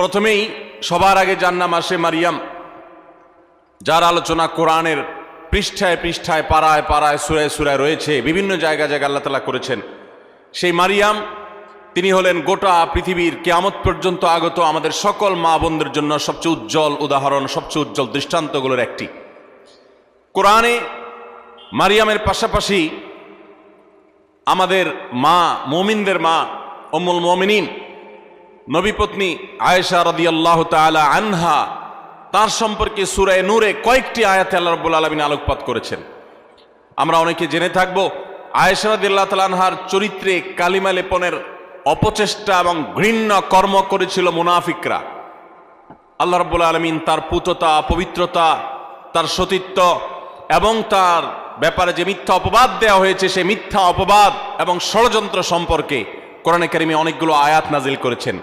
প্রথমেই সবার আগে যার নাম আসে মারিয়াম, যার আলোচনা কোরআনের পৃষ্ঠায় পৃষ্ঠায়, পাড়ায় পাড়ায়, সুরায় সুরায় রয়েছে, বিভিন্ন জায়গা জায়গায় আল্লাহ তালা করেছেন। সেই মারিয়াম, তিনি হলেন গোটা পৃথিবীর কেয়ামত পর্যন্ত আগত আমাদের সকল মা বোনদের জন্য সবচেয়ে উজ্জ্বল উদাহরণ, সবচেয়ে উজ্জ্বল দৃষ্টান্তগুলোর একটি। কোরআনে মারিয়ামের পাশাপাশি আমাদের মা, মমিনদের মা অমুল মমিনিন নবীপত্নী আয়েশা রদি আল্লাহ তালা আনহা, তার সম্পর্কে সুরায় নূরে কয়েকটি আয়াতে আল্লাহ রব্বুল আলমিন আলোকপাত করেছেন। আমরা অনেকে জেনে থাকব, আয়েশা রদিল্লাহ তালানহার চরিত্রে কালিমা লেপনের অপচেষ্টা এবং ঘৃণ্য কর্ম করেছিল মুনাফিকরা। আল্লাহ রব্বুল আলমিন তার পুততা, পবিত্রতা, তার সতীত্ব এবং তার ব্যাপারে যে মিথ্যা অপবাদ দেওয়া হয়েছে, সে মিথ্যা অপবাদ এবং ষড়যন্ত্র সম্পর্কে কোরআনে কারিমে অনেকগুলো আয়াত নাজিল করেছেন।